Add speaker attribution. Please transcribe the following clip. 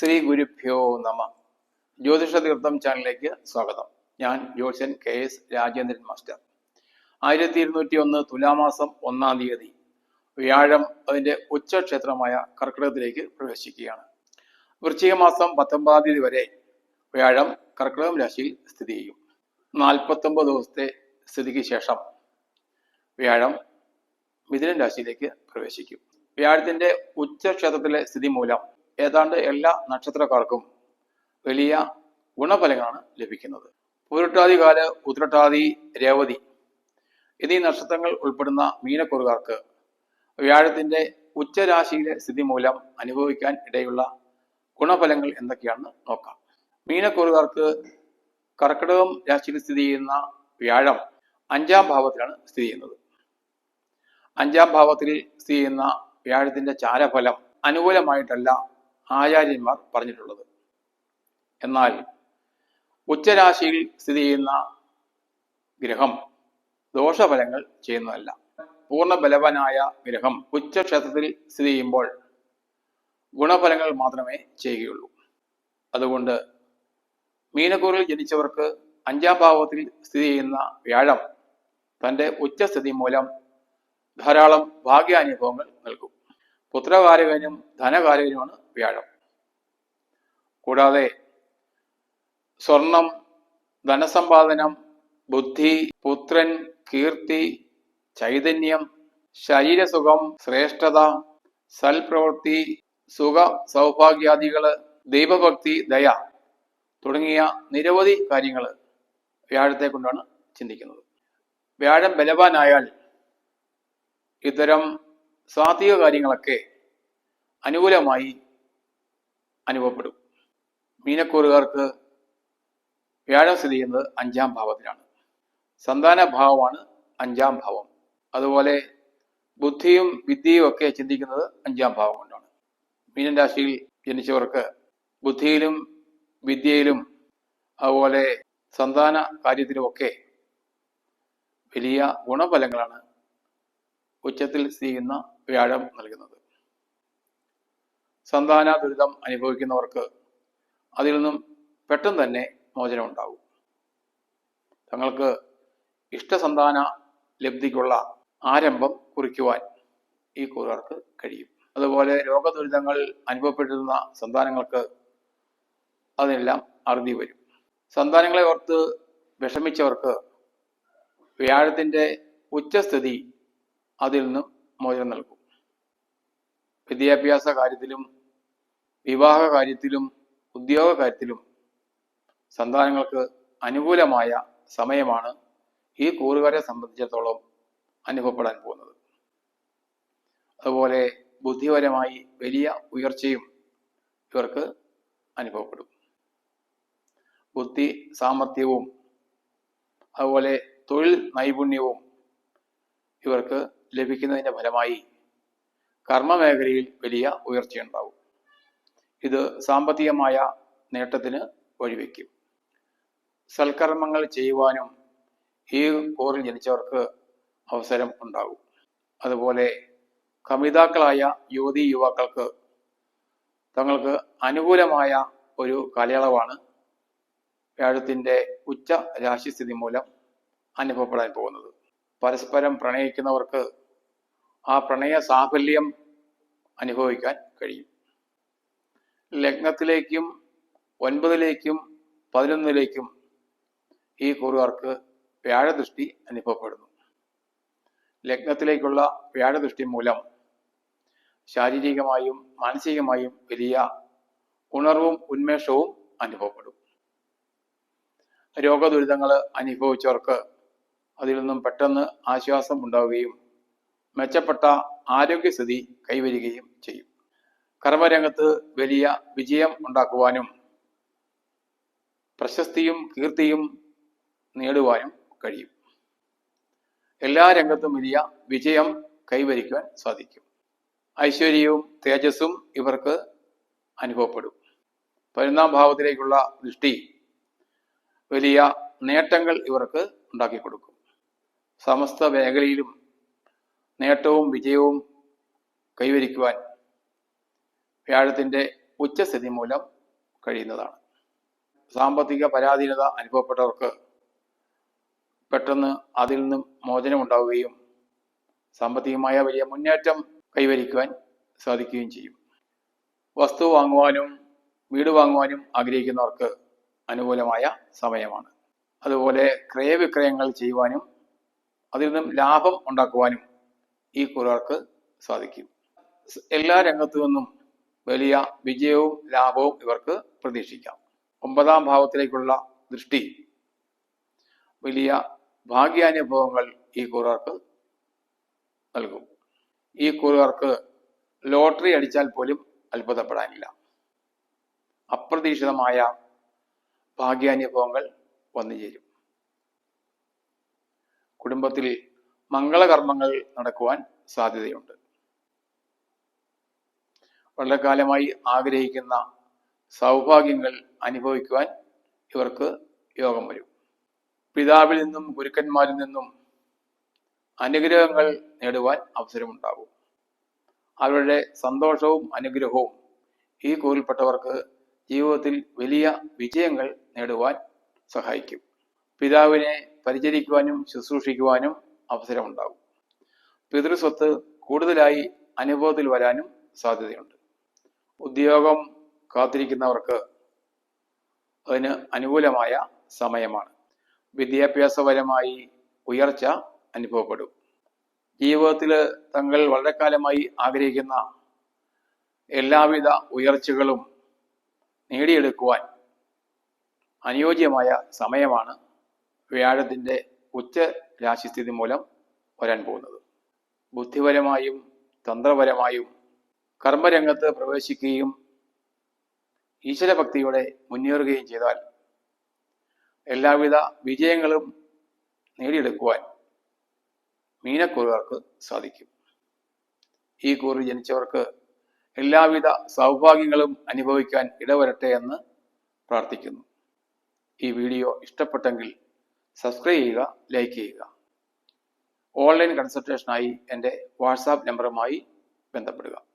Speaker 1: ശ്രീ ഗുരുഭ്യോ നമ. ജ്യോതിഷ തീർത്ഥം ചാനലിലേക്ക് സ്വാഗതം. ഞാൻ ജ്യോത്സ്യൻ കെ എസ് രാജേന്ദ്രൻ മാസ്റ്റർ. ആയിരത്തി ഇരുന്നൂറ്റി ഒന്ന് തുലാമാസം ഒന്നാം തീയതി വ്യാഴം അതിന്റെ ഉച്ചക്ഷേത്രമായ കർക്കിടകത്തിലേക്ക് പ്രവേശിക്കുകയാണ്. വൃശ്ചിക മാസം പത്തൊമ്പതാം തീയതി വരെ വ്യാഴം കർക്കിടകം രാശിയിൽ സ്ഥിതി ചെയ്യും. നാൽപ്പത്തൊമ്പത് ദിവസത്തെ സ്ഥിതിക്ക് ശേഷം വ്യാഴം മിഥുനം രാശിയിലേക്ക് പ്രവേശിക്കും. വ്യാഴത്തിന്റെ ഉച്ചക്ഷേത്രത്തിലെ സ്ഥിതി മൂലം ഏതാണ്ട് എല്ലാ നക്ഷത്രക്കാർക്കും വലിയ ഗുണഫലങ്ങളാണ് ലഭിക്കുന്നത്. പൂരട്ടാതി കാൽ ഉത്രട്ടാതി രേവതി എന്നീ നക്ഷത്രങ്ങൾ ഉൾപ്പെടുന്ന മീനക്കുറുകാർക്ക് വ്യാഴത്തിന്റെ ഉച്ചരാശിയിലെ സ്ഥിതി മൂലം അനുഭവിക്കാൻ ഇടയുള്ള ഗുണഫലങ്ങൾ എന്തൊക്കെയാണെന്ന് നോക്കാം. മീനക്കുറുകാർക്ക് കർക്കിടകം രാശിയിൽ സ്ഥിതി ചെയ്യുന്ന വ്യാഴം അഞ്ചാം ഭാവത്തിലാണ് സ്ഥിതി ചെയ്യുന്നത്. അഞ്ചാം ഭാവത്തിൽ സ്ഥിതി ചെയ്യുന്ന വ്യാഴത്തിന്റെ ചാരഫലം അനുകൂലമായിട്ടല്ല ആചാര്യന്മാർ പറഞ്ഞിട്ടുള്ളത്. എന്നാൽ ഉച്ചരാശിയിൽ സ്ഥിതി ചെയ്യുന്ന ഗ്രഹം ദോഷഫലങ്ങൾ ചെയ്യുന്നതല്ല. പൂർണ ബലവാനായ ഗ്രഹം ഉച്ചക്ഷേത്രത്തിൽ സ്ഥിതി ചെയ്യുമ്പോൾ ഗുണഫലങ്ങൾ മാത്രമേ ചെയ്യുകയുള്ളൂ. അതുകൊണ്ട് മീനക്കൂറിൽ ജനിച്ചവർക്ക് അഞ്ചാം ഭാവത്തിൽ സ്ഥിതി ചെയ്യുന്ന വ്യാഴം തന്റെ ഉച്ചസ്ഥിതി മൂലം ധാരാളം ഭാഗ്യാനുഭവങ്ങൾ നൽകും. പുത്രകാരകനും ധനകാരകനുമാണ് വ്യാഴം. കൂടാതെ സ്വർണം ധനസമ്പാദനം ബുദ്ധി പുത്രൻ കീർത്തി ചൈതന്യം ശരീരസുഖം ശ്രേഷ്ഠത സൽപ്രവൃത്തി സുഖ സൗഭാഗ്യാദികൾ ദൈവഭക്തി ദയ തുടങ്ങിയ നിരവധി കാര്യങ്ങൾ വ്യാഴത്തെ കൊണ്ടാണ് ചിന്തിക്കുന്നത്. വ്യാഴം ബലവാനായാൽ ഇത്തരം സാത്വിക കാര്യങ്ങളൊക്കെ അനുകൂലമായി അനുഭവപ്പെടും. മീനക്കൂറുകാർക്ക് വ്യാഴം സ്ഥിതി ചെയ്യുന്നത് അഞ്ചാം ഭാവത്തിലാണ്. സന്താന ഭാവമാണ് അഞ്ചാം ഭാവം. അതുപോലെ ബുദ്ധിയും വിദ്യയും ഒക്കെ ചിന്തിക്കുന്നത് അഞ്ചാം ഭാവം കൊണ്ടാണ്. മീനൻ രാശിയിൽ ജനിച്ചവർക്ക് ബുദ്ധിയിലും വിദ്യയിലും അതുപോലെ സന്താന കാര്യത്തിലുമൊക്കെ വലിയ ഗുണഫലങ്ങളാണ് ഉച്ചത്തിൽ സ്ഥിതി ചെയ്യുന്ന വ്യാഴം നൽകുന്നത്. സന്താന ദുരിതം അനുഭവിക്കുന്നവർക്ക് അതിൽ നിന്നും പെട്ടെന്ന് തന്നെ മോചനം ഉണ്ടാകും. തങ്ങൾക്ക് ഇഷ്ടസന്താന ലബ്ധിക്കുള്ള ആരംഭം കുറിക്കുവാൻ ഈ കൂറുകാർക്ക് കഴിയും. അതുപോലെ രോഗദുരിതങ്ങൾ അനുഭവപ്പെട്ടിരുന്ന സന്താനങ്ങൾക്ക് അതിനെല്ലാം അറുതി വരും. സന്താനങ്ങളെ ഓർത്ത് വിഷമിച്ചവർക്ക് വ്യാഴത്തിന്റെ ഉച്ചസ്ഥിതി അതിൽ നിന്നും മോചനം നൽകും. വിദ്യാഭ്യാസ കാര്യത്തിലും വിവാഹ കാര്യത്തിലും ഉദ്യോഗ കാര്യത്തിലും സന്താനങ്ങൾക്ക് അനുകൂലമായ സമയമാണ് ഈ കൂറുകാരെ സംബന്ധിച്ചിടത്തോളം അനുഭവപ്പെടാൻ പോകുന്നത്. അതുപോലെ ബുദ്ധിപരമായി വലിയ ഉയർച്ചയും ഇവർക്ക് അനുഭവപ്പെടും. ബുദ്ധി സാമർഥ്യവും അതുപോലെ തൊഴിൽ നൈപുണ്യവും ഇവർക്ക് ലഭിക്കുന്നതിന്റെ ഫലമായി കർമ്മമേഖലയിൽ വലിയ ഉയർച്ചയുണ്ടാവും. ഇത് സാമ്പത്തികമായ നേട്ടത്തിന് വഴിവെക്കും. സൽക്കർമ്മങ്ങൾ ചെയ്യുവാനും ഈ കോറിൽ ജനിച്ചവർക്ക് അവസരം ഉണ്ടാകും. അതുപോലെ കമിതാക്കളായ യുവതി യുവാക്കൾക്ക് തങ്ങൾക്ക് അനുകൂലമായ ഒരു കാലയളവാണ് വ്യാഴത്തിന്റെ ഉച്ച രാശിസ്ഥിതി മൂലം അനുഭവപ്പെടാൻ പോകുന്നത്. പരസ്പരം പ്രണയിക്കുന്നവർക്ക് ആ പ്രണയ സാഫല്യം അനുഭവിക്കാൻ കഴിയും. ലഗ്നത്തിലേക്കും ഒൻപതിലേക്കും പതിനൊന്നിലേക്കും ഈ കൂറുകാർക്ക് വ്യാഴദൃഷ്ടി അനുഭവപ്പെടുന്നു. ലഗ്നത്തിലേക്കുള്ള വ്യാഴദൃഷ്ടി മൂലം ശാരീരികമായും മാനസികമായും വലിയ ഉണർവും ഉന്മേഷവും അനുഭവപ്പെടും. രോഗദുരിതങ്ങൾ അനുഭവിച്ചവർക്ക് അതിൽ നിന്നും പെട്ടെന്ന് ആശ്വാസം ഉണ്ടാവുകയും മെച്ചപ്പെട്ട ആരോഗ്യസ്ഥിതി കൈവരികയും ചെയ്യും. കർമ്മരംഗത്ത് വലിയ വിജയം ഉണ്ടാക്കുവാനും പ്രശസ്തിയും കീർത്തിയും നേടുവാനും കഴിയും. എല്ലാ രംഗത്തും വലിയ വിജയം കൈവരിക്കുവാൻ സാധിക്കും. ഐശ്വര്യവും തേജസ്സും ഇവർക്ക് അനുഭവപ്പെടും. പതിനൊന്നാം ഭാവത്തിലേക്കുള്ള ദൃഷ്ടി വലിയ നേട്ടങ്ങൾ ഇവർക്ക് ഉണ്ടാക്കി കൊടുക്കും സമസ്ത മേഖലയിലും നേട്ടവും വിജയവും കൈവരിക്കുവാൻ വ്യാഴത്തിന്റെ ഉച്ചസ്ഥിതി മൂലം കഴിയുന്നതാണ്. സാമ്പത്തിക പരാധീനത അനുഭവപ്പെട്ടവർക്ക് പെട്ടെന്ന് അതിൽ നിന്നും മോചനമുണ്ടാവുകയും സാമ്പത്തികമായ വലിയ മുന്നേറ്റം കൈവരിക്കുവാൻ സാധിക്കുകയും ചെയ്യും. വസ്തു വാങ്ങുവാനും വീട് വാങ്ങുവാനും ആഗ്രഹിക്കുന്നവർക്ക് അനുകൂലമായ സമയമാണ്. അതുപോലെ ക്രയവിക്രയങ്ങൾ ചെയ്യുവാനും അതിൽ നിന്നും ലാഭം ഉണ്ടാക്കുവാനും ഈ കുറുകാർക്ക് സാധിക്കും. എല്ലാ രംഗത്തു നിന്നും വലിയ വിജയവും ലാഭവും ഇവർക്ക് പ്രതീക്ഷിക്കാം. ഒമ്പതാം ഭാവത്തിലേക്കുള്ള ദൃഷ്ടി വലിയ ഭാഗ്യാനുഭവങ്ങൾ ഈ കുറുകാർക്ക് നൽകും. ഈ കൂറുകാർക്ക് ലോട്ടറി അടിച്ചാൽ പോലും അത്ഭുതപ്പെടാനില്ല. അപ്രതീക്ഷിതമായ ഭാഗ്യാനുഭവങ്ങൾ വന്നു ചേരും കുടുംബത്തിൽ മംഗളകർമ്മങ്ങൾ നടക്കുവാൻ സാധ്യതയുണ്ട്. വളരെ കാലമായി ആഗ്രഹിക്കുന്ന സൗഭാഗ്യങ്ങൾ അനുഭവിക്കുവാൻ ഇവർക്ക് യോഗം വരും. പിതാവിൽ നിന്നും ഗുരുക്കന്മാരിൽ നിന്നും അനുഗ്രഹങ്ങൾ നേടുവാൻ അവസരമുണ്ടാകും. അവരുടെ സന്തോഷവും അനുഗ്രഹവും ഈ കൂറിൽപ്പെട്ടവർക്ക് ജീവിതത്തിൽ വലിയ വിജയങ്ങൾ നേടുവാൻ സഹായിക്കും. പിതാവിനെ പരിചരിക്കുവാനും ശുശ്രൂഷിക്കുവാനും അവസരമുണ്ടാകും പിതൃസ്വത്ത് കൂടുതലായി അനുഭവത്തിൽ വരാനും സാധ്യതയുണ്ട്. ഉദ്യോഗം കാത്തിരിക്കുന്നവർക്ക് അതിന് അനുകൂലമായ സമയമാണ്. വിദ്യാഭ്യാസപരമായി ഉയർച്ച അനുഭവപ്പെടും. ജീവിതത്തിൽ തങ്ങൾ വളരെ കാലമായി ആഗ്രഹിക്കുന്ന എല്ലാവിധ ഉയർച്ചകളും നേടിയെടുക്കുവാൻ അനുയോജ്യമായ സമയമാണ് വ്യാഴത്തിന്റെ ഉച്ച രാശിസ്ഥിതി മൂലം വരാൻ പോകുന്നത്. ബുദ്ധിപരമായും തന്ത്രപരമായും കർമ്മരംഗത്ത് പ്രവേശിക്കുകയും ഈശ്വരഭക്തിയോടെ മുന്നേറുകയും ചെയ്താൽ എല്ലാവിധ വിജയങ്ങളും നേടിയെടുക്കുവാൻ മീനക്കൂറുകാർക്ക് സാധിക്കും. ഈ കൂറിൽ ജനിച്ചവർക്ക് എല്ലാവിധ സൗഭാഗ്യങ്ങളും അനുഭവിക്കാൻ ഇടവരട്ടെ എന്ന് പ്രാർത്ഥിക്കുന്നു. ഈ വീഡിയോ ഇഷ്ടപ്പെട്ടെങ്കിൽ സബ്സ്ക്രൈബ് ചെയ്യുക ലൈക്ക് ചെയ്യുക. ഓൺലൈൻ കൺസൾട്ടേഷനായി എന്റെ വാട്സാപ്പ് നമ്പറുമായി ബന്ധപ്പെടുക.